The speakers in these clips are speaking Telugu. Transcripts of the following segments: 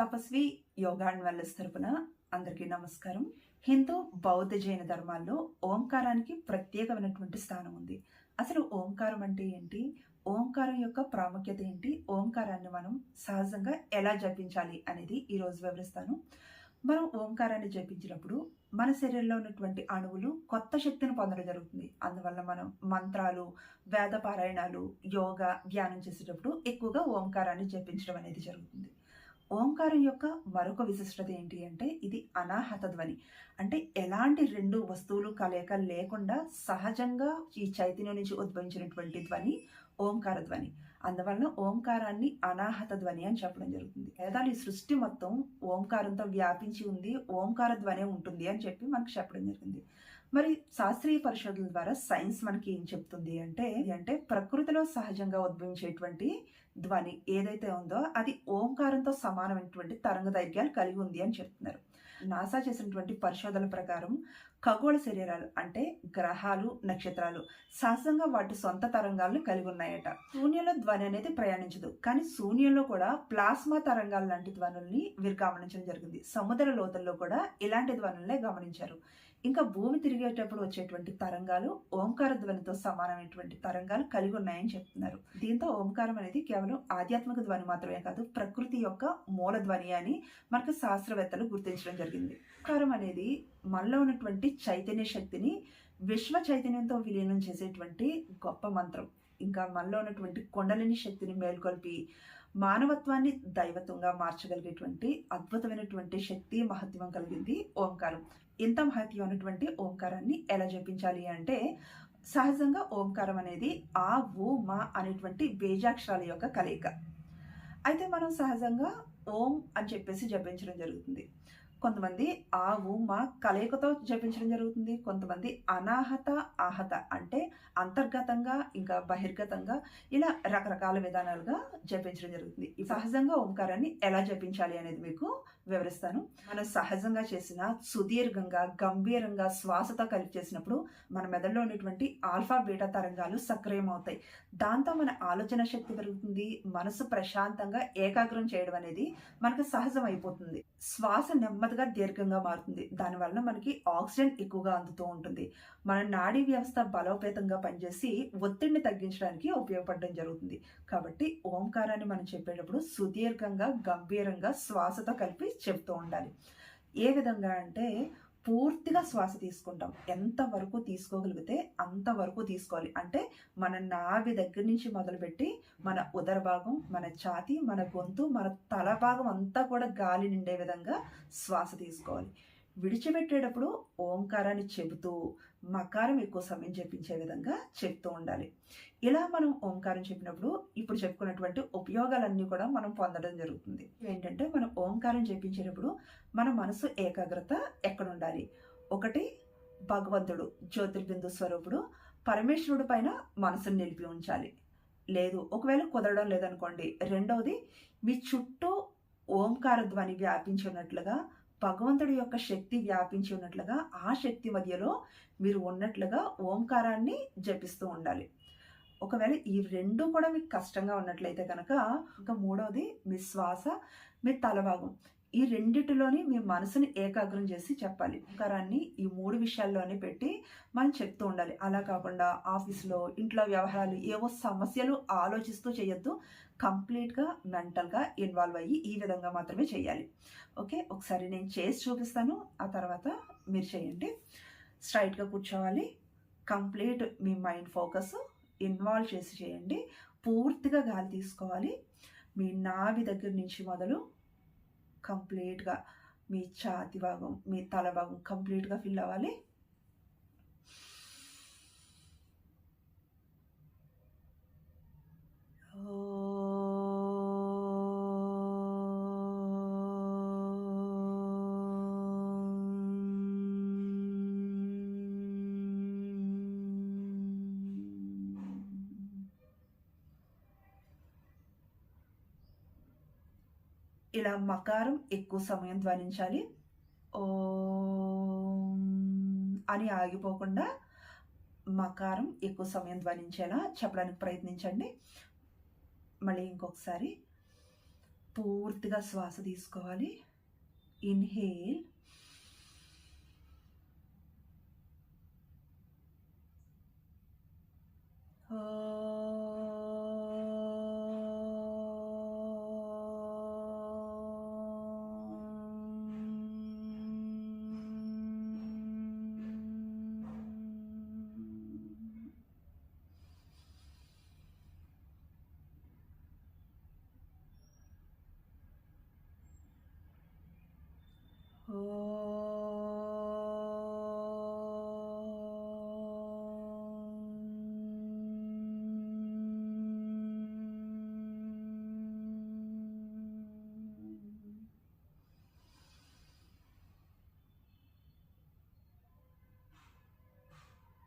తపస్వి యోగా అండ్ వెల్నెస్ తరపున అందరికీ నమస్కారం. హిందూ బౌద్ధ జైన ధర్మాల్లో ఓంకారానికి ప్రత్యేకమైనటువంటి స్థానం ఉంది. అసలు ఓంకారం అంటే ఏంటి? ఓంకారం యొక్క ప్రాముఖ్యత ఏంటి? ఓంకారాన్ని మనం సహజంగా ఎలా జపించాలి అనేది ఈరోజు వివరిస్తాను. మనం ఓంకారాన్ని జపించినప్పుడు మన శరీరంలో ఉన్నటువంటి అణువులు కొత్త శక్తిని పొందడం జరుగుతుంది. అందువల్ల మనం మంత్రాలు వేద పారాయణాలు యోగా ధ్యానం చేసేటప్పుడు ఎక్కువగా ఓంకారాన్ని జపించడం అనేది జరుగుతుంది. ఓంకారం యొక్క మరొక విశిష్టత ఏంటి అంటే ఇది అనాహత ధ్వని. అంటే ఎలాంటి రెండు వస్తువులు కలయిక లేకుండా సహజంగా ఈ చైతన్యం నుంచి ఉద్భవించినటువంటి ధ్వని ఓంకార ధ్వని. అందువలన ఓంకారాన్ని అనాహత ధ్వని అని చెప్పడం జరుగుతుంది. వేదాలు ఈ సృష్టి మొత్తం ఓంకారంతో వ్యాపించి ఉంది ఓంకార ధ్వనే ఉంటుంది అని చెప్పి మనకు చెప్పడం జరిగింది. మరి శాస్త్రీయ పరిశోధనల ద్వారా సైన్స్ మనకి ఏం చెప్తుంది అంటే అంటే ప్రకృతిలో సహజంగా ఉద్భవించేటువంటి ధ్వని ఏదైతే ఉందో అది ఓంకారంతో సమానమైనటువంటి తరంగ దైర్ఘ్యాలు కలిగి ఉంది అని చెప్తున్నారు. నాసా చేసినటువంటి పరిశోధనల ప్రకారం ఖగోళ శరీరాలు అంటే గ్రహాలు నక్షత్రాలు సహజంగా వాటి సొంత తరంగాలను కలిగి ఉన్నాయట. శూన్యంలో ధ్వని అనేది ప్రయాణించదు కానీ శూన్యంలో కూడా ప్లాస్మా తరంగాలు లాంటి ధ్వనుల్ని వీరు గమనించడం జరిగింది. సముద్ర లోతల్లో కూడా ఇలాంటి ధ్వనులనే గమనించారు. ఇంకా భూమి తిరిగేటప్పుడు వచ్చేటువంటి తరంగాలు ఓంకార ధ్వనితో సమానమైనటువంటి తరంగాలు కలిగి ఉన్నాయని చెప్తున్నారు. దీంతో ఓంకారం అనేది కేవలం ఆధ్యాత్మిక ధ్వని మాత్రమే కాదు ప్రకృతి యొక్క మూల ధ్వని అని మనకు శాస్త్రవేత్తలు గుర్తించడం జరిగింది. ఓంకారం అనేది మనలో ఉన్నటువంటి చైతన్య శక్తిని విశ్వ చైతన్యంతో విలీనం చేసేటువంటి గొప్ప మంత్రం. ఇంకా మనలో ఉన్నటువంటి కొండలిని శక్తిని మేల్కొల్పి మానవత్వాన్ని దైవత్వంగా మార్చగలిగేటువంటి అద్భుతమైనటువంటి శక్తి మహత్వం కలిగింది ఓంకారం. ఇంత మహత్యం ఉన్నటువంటి ఓంకారాన్ని ఎలా జపించాలి అంటే సహజంగా ఓంకారం అనేది ఆ ఊ మా అనేటువంటి బేజాక్షరాల యొక్క కలయిక. అయితే మనం సహజంగా ఓం అని చెప్పేసి జపించడం జరుగుతుంది. కొంతమంది ఆ ఊమ మా కలయికతో జపించడం జరుగుతుంది. కొంతమంది అనాహత ఆహత అంటే అంతర్గతంగా ఇంకా బహిర్గతంగా ఇలా రకరకాల విధానాలుగా జపించడం జరుగుతుంది. సహజంగా ఓంకారాన్ని ఎలా జపించాలి అనేది మీకు వివరిస్తాను. మనం సహజంగా చేసిన సుదీర్ఘంగా గంభీరంగా శ్వాసతో కలిపి చేసినప్పుడు మన మెదడులో ఉన్నటువంటి ఆల్ఫా బీటా తరంగాలు సక్రియం అవుతాయి దాంతో మన ఆలోచన శక్తి పెరుగుతుంది మనసు ప్రశాంతంగా ఏకాగ్రం చేయడం అనేది మనకు సహజం అయిపోతుంది శ్వాస నెమ్మదిగా దీర్ఘంగా మారుతుంది. దానివల్ల మనకి ఆక్సిజన్ ఎక్కువగా అందుతూ ఉంటుంది. మన నాడీ వ్యవస్థ బలోపేతంగా పనిచేసి ఒత్తిడిని తగ్గించడానికి ఉపయోగపడడం జరుగుతుంది. కాబట్టి ఓంకారాన్ని మనం చెప్పేటప్పుడు సుదీర్ఘంగా గంభీరంగా శ్వాసతో కలిపి చెప్తూ ఉండాలి. ఏ విధంగా అంటే పూర్తిగా శ్వాస తీసుకుంటాం. ఎంతవరకు తీసుకోగలిగితే అంతవరకు తీసుకోవాలి. అంటే మన నాభి దగ్గర నుంచి మొదలుపెట్టి మన ఉదర భాగం మన ఛాతి మన గొంతు మన తల భాగం అంతా కూడా గాలి నిండే విధంగా శ్వాస తీసుకోవాలి. విడిచిపెట్టేటప్పుడు ఓంకారాన్ని చెబుతూ మకారం ఎక్కువ సమయం చెప్పించే విధంగా చెప్తూ ఉండాలి. ఇలా మనం ఓంకారం చెప్పినప్పుడు ఇప్పుడు చెప్పుకున్నటువంటి ఉపయోగాలన్నీ కూడా మనం పొందడం జరుగుతుంది. ఏంటంటే మనం ఓంకారం చెప్పించేటప్పుడు మన మనసు ఏకాగ్రత ఎక్కడ ఉండాలి ఒకటి భగవంతుడు జ్యోతిర్బిందు స్వరూపుడు పరమేశ్వరుడు పైన మనసును నిలిపి ఉంచాలి. లేదు ఒకవేళ కుదరడం లేదనుకోండి. రెండవది మీ చుట్టూ ఓంకార ధ్వని వ్యాపించి ఉన్నట్లుగా భగవంతుడి యొక్క శక్తి వ్యాపించి ఉన్నట్లుగా ఆ శక్తి మధ్యలో మీరు ఉన్నట్లుగా ఓంకారాన్ని జపిస్తూ ఉండాలి. ఒకవేళ ఈ రెండు కూడా మీకు కష్టంగా ఉన్నట్లయితే కనుక ఇంకా మూడవది మీ శ్వాస మీ తలభాగం ఈ రెండిటిలోని మీ మనసుని ఏకాగ్రం చేసి చెప్పాలి. ఓంకారాన్ని ఈ మూడు విషయాల్లోనే పెట్టి మనం చెప్తూ ఉండాలి. అలా కాకుండా ఆఫీస్లో ఇంట్లో వ్యవహారాలు ఏవో సమస్యలు ఆలోచిస్తూ చేయొద్దు. కంప్లీట్గా మెంటల్గా ఇన్వాల్వ్ అయ్యి ఈ విధంగా మాత్రమే చేయాలి. ఓకే? ఒకసారి నేను చేసి చూపిస్తాను. ఆ తర్వాత మీరు చేయండి. స్ట్రైట్గా కూర్చోవాలి. కంప్లీట్ మీ మైండ్ ఫోకస్ ఇన్వాల్వ్ చేసి చేయండి. పూర్తిగా గాలి తీసుకోవాలి. మీ నాభి దగ్గర నుంచి మొదలు కంప్లీట్గా మీ ఛాతి భాగం మీ తల భాగం కంప్లీట్గా ఫిల్ అవ్వాలి. ఇలా మకారం ఎక్కువ సమయం ధ్వనించాలి. ఓ అని ఆగిపోకుండా మకారం ఎక్కువ సమయం ధ్వనించేలా చెప్పడానికి ప్రయత్నించండి. మళ్ళీ ఇంకొకసారి పూర్తిగా శ్వాస తీసుకోవాలి. ఇన్హేల్.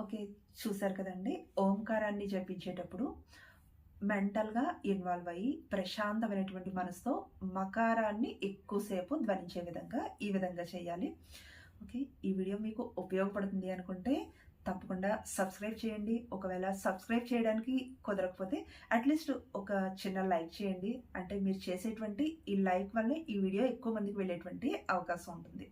ఓకే చూసారు కదండి. ఓంకారాన్ని జపించేటప్పుడు మెంటల్గా ఇన్వాల్వ్ అయ్యి ప్రశాంతమైనటువంటి మనసుతో మకారాన్ని ఎక్కువసేపు ధ్వనించే విధంగా ఈ విధంగా చేయాలి. ఓకే ఈ వీడియో మీకు ఉపయోగపడుతుంది అనుకుంటే తప్పకుండా సబ్స్క్రైబ్ చేయండి. ఒకవేళ సబ్స్క్రైబ్ చేయడానికి కుదరకపోతే అట్లీస్ట్ ఒక చిన్న లైక్ చేయండి. అంటే మీరు చేసేటువంటి ఈ లైక్ వల్లే ఈ వీడియో ఎక్కువ మందికి వెళ్ళేటువంటి అవకాశం ఉంటుంది.